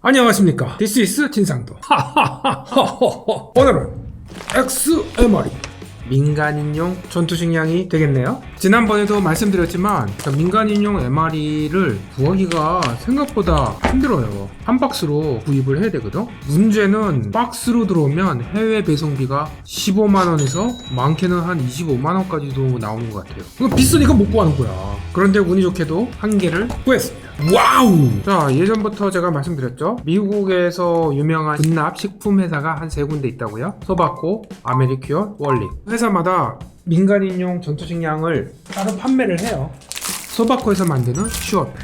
안녕하십니까. Is 진상도. 오늘은 XMR이 민간인용 전투식량이 되겠네요. 지난번에도 말씀드렸지만 민간인용 MRE를 구하기가 생각보다 힘들어요. 한 박스로 구입을 해야 되거든. 문제는 박스로 들어오면 해외 배송비가 15만 원에서 많게는 한 25만 원까지도 나오는 것 같아요. 비싸니까 못 구하는 거야. 그런데 운이 좋게도 한 개를 구했습니다. 와우! 자, 예전부터 제가 말씀드렸죠. 미국에서 유명한 분납 식품 회사가 한 세 군데 있다고요. 소바코, 아메리큐어, 월릭. 회사마다 민간인용 전투식량을 따로 판매를 해요. 소바코에서 만드는 슈어팩.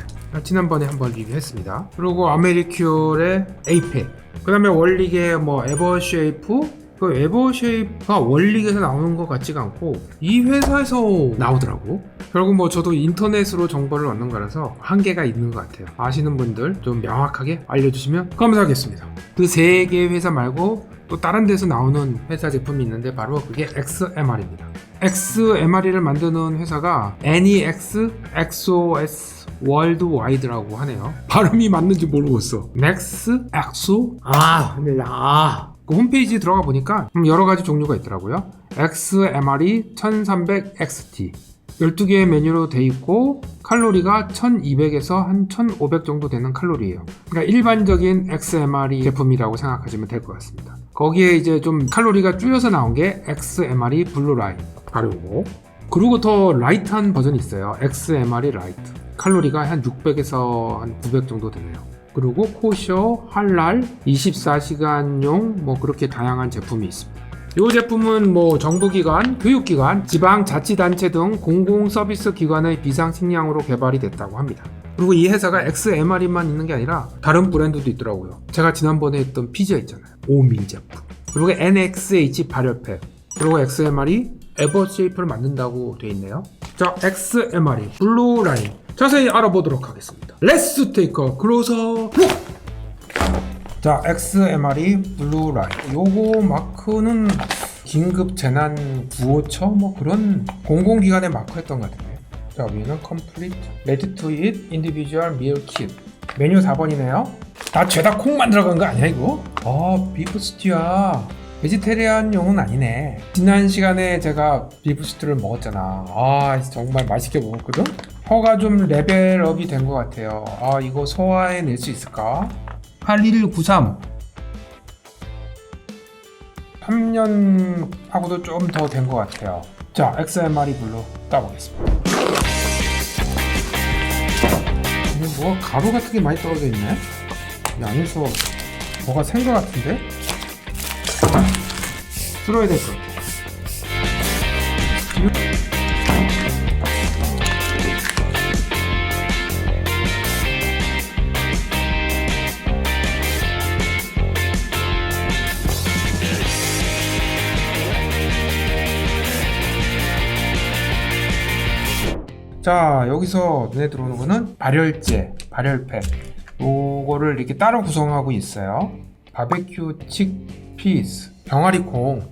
지난번에 한번 리뷰했습니다. 그리고 아메리큐어의 에이펙. 그 다음에 월릭의 뭐 에버쉐이프, 그 에버쉐이프가 월릭에서 나오는 것 같지가 않고 이 회사에서 나오더라고. 결국 뭐 저도 인터넷으로 정보를 얻는 거라서 한계가 있는 것 같아요. 아시는 분들 좀 명확하게 알려주시면 감사하겠습니다. 그 세 개의 회사 말고 또 다른 데서 나오는 회사 제품이 있는데 바로 그게 XMR입니다. XMR을 만드는 회사가 NEX XOS 월드와이드라고 하네요. 발음이 맞는지 모르겠어. 넥스 엑소 아, 아. 그 홈페이지 들어가 보니까 음, 여러 가지 종류가 있더라고요. XMR이 1300XT 12개의 메뉴로 돼 있고 칼로리가 1200에서 한 1500 정도 되는 칼로리예요. 그러니까 일반적인 XMR이 제품이라고 생각하시면 될 것 같습니다. 거기에 이제 좀 칼로리가 줄여서 나온 게 XMR이 블루라인 바로 요거. 그리고 더 라이트한 버전이 있어요. XMR이 라이트. 칼로리가 한 600에서 한 900 정도 되네요. 그리고 코쇼, 할랄, 24시간용 뭐 그렇게 다양한 제품이 있습니다. 이 제품은 뭐 정부기관, 교육기관, 지방자치단체 등 공공서비스 기관의 비상식량으로 개발이 됐다고 합니다. 그리고 이 회사가 XMR만 있는 게 아니라 다른 브랜드도 있더라고요. 제가 지난번에 했던 피자 있잖아요. 오민 제품. 그리고 NXH 발열팩. 그리고 XMR이 에버쉐이프를 만든다고 돼 있네요. 자, XMR이 블루라인. 자세히 알아보도록 하겠습니다. Let's take a closer look! 자, XMR이 블루라인. 요거 마크는 긴급 재난 구호처 뭐 그런 공공기관의 마크였던 것 같은데. 자, 위는 complete, ready to eat, individual meal kit. 메뉴 4번이네요. 다 죄다 콩만 들어간 거 아니야 이거? 아, 비프 스튜야. 베지테리안용은 아니네. 지난 시간에 제가 비프 스튜를 먹었잖아. 아, 정말 맛있게 먹었거든? 혀가 좀 레벨업이 된 것 같아요. 아, 이거 소화해낼 수 있을까? 8193 3년하고도 좀 더 된 것 같아요. 자 XMR이 블루 따보겠습니다. 이게 뭐 가루 같은 게 많이 떨어져 있네? 이 안에서 뭐가 센것 같은데? 쓸어야 될 것 같아 자 여기서 눈에 들어오는 거는 발열제 발열팩. 요거를 이렇게 따로 구성하고 있어요. 바베큐 칙피스. 병아리콩.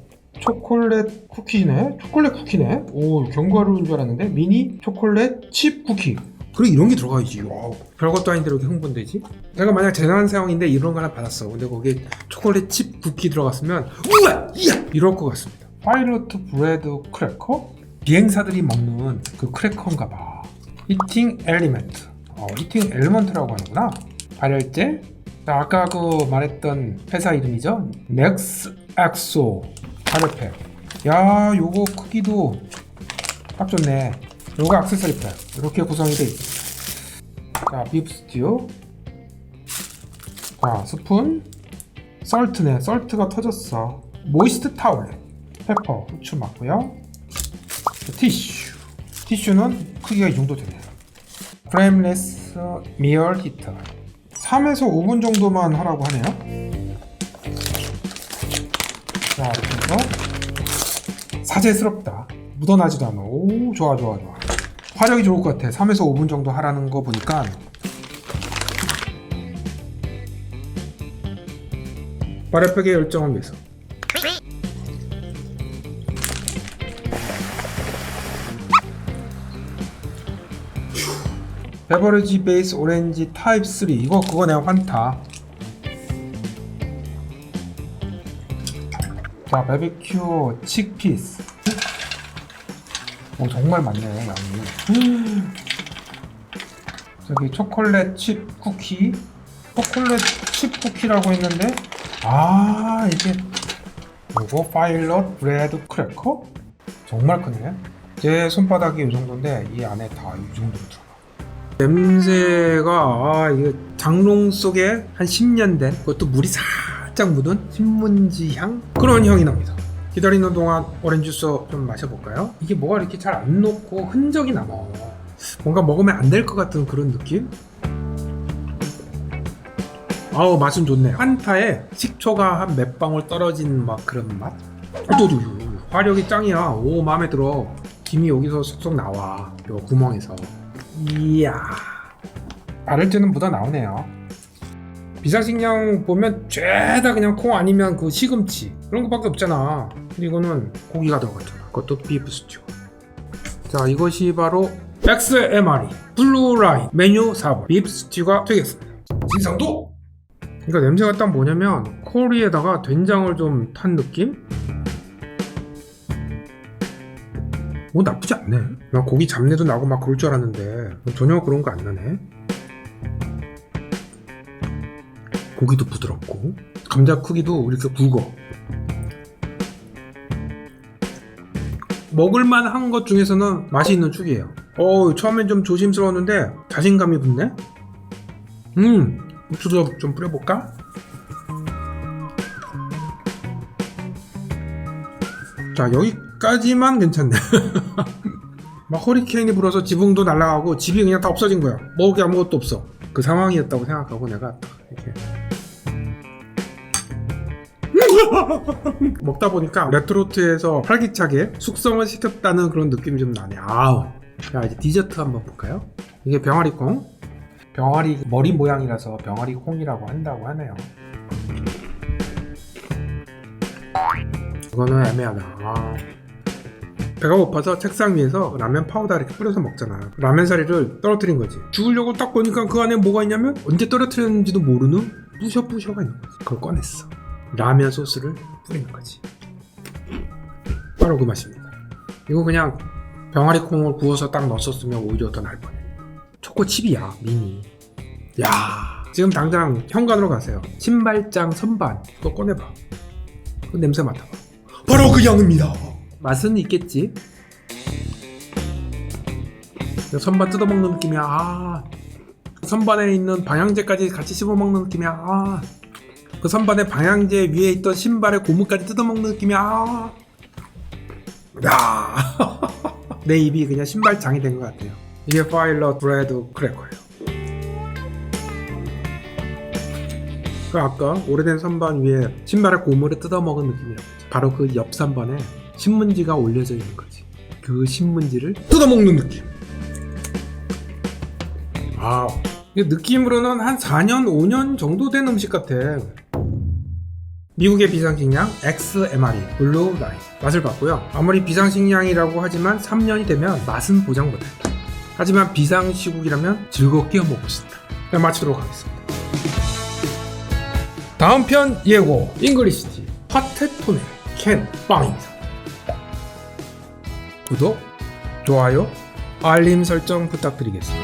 초콜릿 쿠키네? 초콜릿 쿠키네? 오 견과류인 줄 알았는데 미니 초콜릿 칩 쿠키. 그래 이런 게 들어가 있지. 와우. 별것도 아닌데 이렇게 흥분되지? 내가 만약 재난 상황인데 이런 거 하나 받았어. 근데 거기에 초콜릿 칩 쿠키 들어갔으면 우와! 이야! 이럴 것 같습니다. 파이로트 브레드 크래커 비행사들이 먹는 그 크래커인가 봐. 히팅 엘리멘트. 어, 히팅 엘리먼트라고 하는구나. 발열제. 자, 아까 그 말했던 회사 이름이죠. 넥스 엑소 발열팩. 야, 요거 크기도 딱 좋네. 요거 액세서리 팩. 이렇게 구성이 돼 있습니다. 자, 비프 스튜. 자, 스푼. 썰트네. 썰트가 터졌어. 모이스트 타월. 페퍼. 후추 맞고요. 티슈. 티슈는 크기가 이 정도 되네요 프레임레스 미어 히터. 3에서 5분 정도만 하라고 하네요. 자 이렇게 해서 사제스럽다. 묻어나지도 않아. 오 좋아 좋아 좋아. 화력이 좋을 것 같아. 3에서 5분 정도 하라는 거 보니까. 발열팩의 열정을 위해서 베버리지 베이스 오렌지 타입 3 이거 그거 내가 환타. 자 베비큐 칙피스 오 정말 많네 양이. 저기 초콜릿 칩 쿠키 초콜릿 칩 쿠키라고 했는데? 아 이게 뭐고? 파일럿 브레드 크래커 정말 크네. 제 손바닥이 이 정도인데 이 안에 다 이 정도로 들어가. 냄새가, 아, 이게 장롱 속에 한 10년 된, 그것도 물이 살짝 묻은 신문지 향? 그런 향이 납니다. 기다리는 동안 오렌지 주스 좀 마셔볼까요? 이게 뭐가 이렇게 잘 안 녹고 흔적이 남아. 뭔가 먹으면 안 될 것 같은 그런 느낌? 아우 맛은 좋네. 한타에 식초가 한 몇 방울 떨어진 막 그런 맛? 또도 화력이 짱이야. 오 마음에 들어. 김이 여기서 쏙쏙 나와. 요 구멍에서. 이야. 바를 때는 묻어 나오네요. 비상식량 보면 죄다 그냥 콩 아니면 그 시금치 그런 것밖에 없잖아. 이거는 고기가 들어갔잖아. 그것도 비프 스튜. 자 이것이 바로 XMRE 블루라인 메뉴 4번 비프 스튜가 되겠습니다. 진상도? 그러니까 냄새가 딱 뭐냐면 코리에다가 된장을 좀 탄 느낌? 뭐 나쁘지 않네. 막 고기 잡내도 나고 막 그럴 줄 알았는데 전혀 그런 거 안 나네. 고기도 부드럽고 감자 크기도 이렇게 굵어 먹을만 한 것 중에서는 맛이 있는 축이에요 어 처음엔 좀 조심스러웠는데 자신감이 붙네 음 후추도 좀 뿌려볼까? 자 여기 까지만 괜찮네 막 허리케인이 불어서 지붕도 날아가고 집이 그냥 다 없어진 거야 먹을 게 아무것도 없어 그 상황이었다고 생각하고 내가 딱 이렇게 먹다 보니까 레트로트에서 활기차게 숙성을 시켰다는 그런 느낌이 좀 나네. 아우. 자 이제 디저트 한번 볼까요? 이게 병아리 콩. 병아리 머리 모양이라서 병아리 콩이라고 한다고 하네요. 이거는 애매하다. 아. 배가 고파서 책상 위에서 라면 파우더 이렇게 뿌려서 먹잖아. 라면 사리를 떨어뜨린 거지. 죽으려고 딱 보니까 그 안에 뭐가 있냐면 언제 떨어뜨렸는지도 모르는 뿌셔뿌셔가 있는 거지. 그걸 꺼냈어. 라면 소스를 뿌리는 거지. 바로 그 맛입니다. 이거 그냥 병아리 콩을 구워서 딱 넣었으면 오히려 더 나을 뻔해. 초코칩이야, 미니. 야 지금 당장 현관으로 가세요. 신발장 선반 그거 꺼내봐. 그 냄새 맡아봐. 바로 그 향입니다. 맛은 있겠지. 선반 뜯어먹는 느낌이야. 아. 선반에 있는 방향제까지 같이 씹어먹는 느낌이야. 아. 그 선반의 방향제 위에 있던 신발의 고무까지 뜯어먹는 느낌이야. 아. 야. 내 입이 그냥 신발장이 된 것 같아요. 이게 파일럿 브레드 크래커예요. 그 아까 오래된 선반 위에 신발의 고무를 뜯어먹은 느낌이라고 했죠. 바로 그 옆 선반에 신문지가 올려져 있는 거지. 그 신문지를 뜯어먹는 느낌. 아, 느낌으로는 한 4년, 5년 정도 된 음식 같아. 미국의 비상식량 XMRE 블루 라인 맛을 봤고요. 아무리 비상식량이라고 하지만 3년이 되면 맛은 보장 못한다. 하지만 비상시국이라면 즐겁게 먹고 싶다. 네, 마치도록 하겠습니다. 다음 편 예고 잉글리시티 파테토네 캔 빵입니다. 구독, 좋아요, 알림 설정 부탁드리겠습니다.